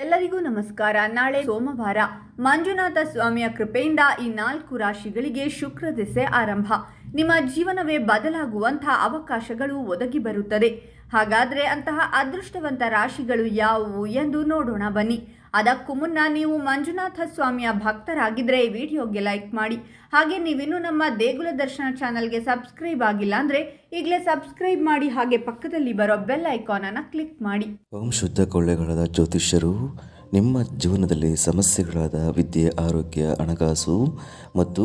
ಎಲ್ಲರಿಗೂ ನಮಸ್ಕಾರ. ನಾಳೆ ಸೋಮವಾರ ಮಂಜುನಾಥ ಸ್ವಾಮಿಯ ಕೃಪೆಯಿಂದ ಈ ನಾಲ್ಕು ರಾಶಿಗಳಿಗೆ ಶುಕ್ರ ದಿಸೆ ಆರಂಭ. ನಿಮ್ಮ ಜೀವನವೇ ಬದಲಾಗುವಂತಹ ಅವಕಾಶಗಳು ಒದಗಿ ಬರುತ್ತದೆ. ಹಾಗಾದ್ರೆ ಅಂತಹ ಅದೃಷ್ಟವಂತ ರಾಶಿಗಳು ಯಾವುವು ಎಂದು ನೋಡೋಣ ಬನ್ನಿ. ಅದಕ್ಕೂ ಮುನ್ನ ನೀವು ಮಂಜುನಾಥ ಸ್ವಾಮಿಯ ಭಕ್ತರಾಗಿದ್ದರೆ ಈ ವಿಡಿಯೋಗೆ ಲೈಕ್ ಮಾಡಿ. ಹಾಗೆ ನೀವಿನ್ನು ನಮ್ಮ ದೇಗುಲ ದರ್ಶನ ಚಾನಲ್ಗೆ ಸಬ್ಸ್ಕ್ರೈಬ್ ಆಗಿಲ್ಲ ಅಂದರೆ ಈಗಲೇ ಸಬ್ಸ್ಕ್ರೈಬ್ ಮಾಡಿ ಹಾಗೆ ಪಕ್ಕದಲ್ಲಿ ಬರೋ ಬೆಲ್ ಐಕಾನನ್ನು ಕ್ಲಿಕ್ ಮಾಡಿ. ಓಂ ಶುದ್ಧ ಕೊಳ್ಳೆಗಳಾದ ಜ್ಯೋತಿಷ್ಯರು, ನಿಮ್ಮ ಜೀವನದಲ್ಲಿ ಸಮಸ್ಯೆಗಳಾದ ವಿದ್ಯೆ, ಆರೋಗ್ಯ, ಹಣಕಾಸು ಮತ್ತು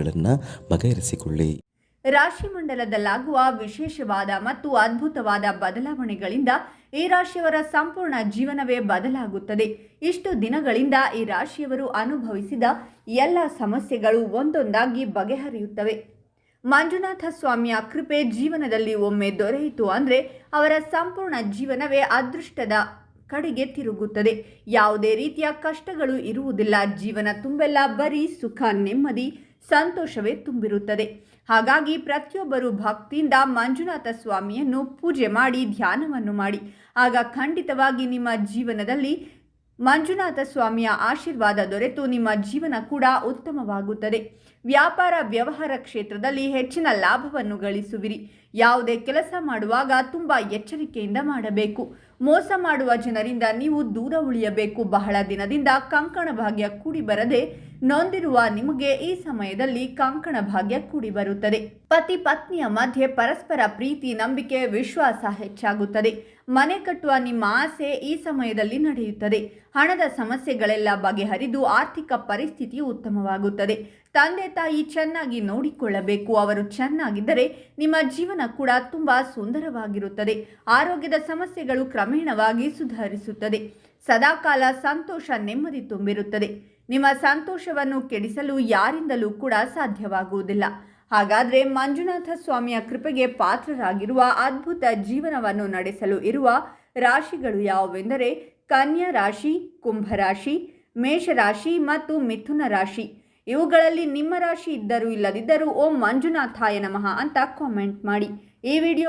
ಸಮಸ್ಯೆಗಳನ್ನು ಬಗೆಹರಿಸಿಕೊಳ್ಳಿ. ರಾಶಿ ಮಂಡಲದಲ್ಲಾಗುವ ವಿಶೇಷವಾದ ಮತ್ತು ಅದ್ಭುತವಾದ ಬದಲಾವಣೆಗಳಿಂದ ಈ ರಾಶಿಯವರ ಸಂಪೂರ್ಣ ಜೀವನವೇ ಬದಲಾಗುತ್ತದೆ. ಇಷ್ಟು ದಿನಗಳಿಂದ ಈ ರಾಶಿಯವರು ಅನುಭವಿಸಿದ ಎಲ್ಲ ಸಮಸ್ಯೆಗಳು ಒಂದೊಂದಾಗಿ ಬಗೆಹರಿಯುತ್ತವೆ. ಮಂಜುನಾಥ ಸ್ವಾಮಿಯ ಕೃಪೆ ಜೀವನದಲ್ಲಿ ಒಮ್ಮೆ ದೊರೆಯಿತು ಅಂದರೆ ಅವರ ಸಂಪೂರ್ಣ ಜೀವನವೇ ಅದೃಷ್ಟದ ಕಡೆಗೆ ತಿರುಗುತ್ತದೆ. ಯಾವುದೇ ರೀತಿಯ ಕಷ್ಟಗಳು ಇರುವುದಿಲ್ಲ. ಜೀವನ ತುಂಬೆಲ್ಲ ಬರೀ ಸುಖ, ನೆಮ್ಮದಿ ಸಂತೋಷವೇ ತುಂಬಿರುತ್ತದೆ. ಹಾಗಾಗಿ ಪ್ರತಿಯೊಬ್ಬರು ಭಕ್ತಿಯಿಂದ ಮಂಜುನಾಥ ಸ್ವಾಮಿಯನ್ನು ಪೂಜೆ ಮಾಡಿ, ಧ್ಯಾನವನ್ನು ಮಾಡಿ. ಆಗ ಖಂಡಿತವಾಗಿ ನಿಮ್ಮ ಜೀವನದಲ್ಲಿ ಮಂಜುನಾಥ ಸ್ವಾಮಿಯ ಆಶೀರ್ವಾದ ದೊರೆತು, ನಿಮ್ಮ ಜೀವನ ಕೂಡ ಉತ್ತಮವಾಗುತ್ತದೆ. ವ್ಯಾಪಾರ ವ್ಯವಹಾರ ಕ್ಷೇತ್ರದಲ್ಲಿ ಹೆಚ್ಚಿನ ಲಾಭವನ್ನು ಗಳಿಸುವಿರಿ. ಯಾವುದೇ ಕೆಲಸ ಮಾಡುವಾಗ ತುಂಬ ಎಚ್ಚರಿಕೆಯಿಂದ ಮಾಡಬೇಕು. ಮೋಸ ಮಾಡುವ ಜನರಿಂದ ನೀವು ದೂರ ಉಳಿಯಬೇಕು. ಬಹಳ ದಿನದಿಂದ ಕಂಕಣ ಭಾಗ್ಯ ಕೂಡಿ ಬರದೆ ನೊಂದಿರುವ ನಿಮಗೆ ಈ ಸಮಯದಲ್ಲಿ ಕಾಂಕಣ ಭಾಗ್ಯ ಕೂಡಿ ಬರುತ್ತದೆ ಪತಿ ಪತ್ನಿಯ ಮಧ್ಯೆ ಪರಸ್ಪರ ಪ್ರೀತಿ, ನಂಬಿಕೆ, ವಿಶ್ವಾಸ ಹೆಚ್ಚಾಗುತ್ತದೆ. ಮನೆ ಕಟ್ಟುವ ನಿಮ್ಮ ಆಸೆ ಈ ಸಮಯದಲ್ಲಿ ನಡೆಯುತ್ತದೆ. ಹಣದ ಸಮಸ್ಯೆಗಳೆಲ್ಲ ಬಗೆಹರಿದು ಆರ್ಥಿಕ ಪರಿಸ್ಥಿತಿ ಉತ್ತಮವಾಗುತ್ತದೆ. ತಂದೆ ತಾಯಿ ಚೆನ್ನಾಗಿ ನೋಡಿಕೊಳ್ಳಬೇಕು. ಅವರು ಚೆನ್ನಾಗಿದ್ದರೆ ನಿಮ್ಮ ಜೀವನ ಕೂಡ ತುಂಬ ಸುಂದರವಾಗಿರುತ್ತದೆ. ಆರೋಗ್ಯದ ಸಮಸ್ಯೆಗಳು ಕ್ರಮೇಣವಾಗಿ ಸುಧಾರಿಸುತ್ತದೆ. ಸದಾಕಾಲ ಸಂತೋಷ, ನೆಮ್ಮದಿ ತುಂಬಿರುತ್ತದೆ. ನಿಮ್ಮ ಸಂತೋಷವನ್ನು ಕೆಡಿಸಲು ಯಾರಿಂದಲೂ ಕೂಡ ಸಾಧ್ಯವಾಗುವುದಿಲ್ಲ. ಹಾಗಾದರೆ ಮಂಜುನಾಥ ಸ್ವಾಮಿಯ ಕೃಪೆಗೆ ಪಾತ್ರರಾಗಿರುವ ಅದ್ಭುತ ಜೀವನವನ್ನು ನಡೆಸಲು ಇರುವ ರಾಶಿಗಳು ಯಾವುವೆಂದರೆ ಕನ್ಯಾ ರಾಶಿ ಕುಂಭರಾಶಿ ಮೇಷರಾಶಿ ಮತ್ತು ಮಿಥುನ ರಾಶಿ. ಇವುಗಳಲ್ಲಿ ನಿಮ್ಮ ರಾಶಿ ಇದ್ದರೂ ಇಲ್ಲದಿದ್ದರೂ ಓಂ ಮಂಜುನಾಥಾಯ ನಮಃ ಅಂತ ಕಾಮೆಂಟ್ ಮಾಡಿ. ಈ ವಿಡಿಯೋ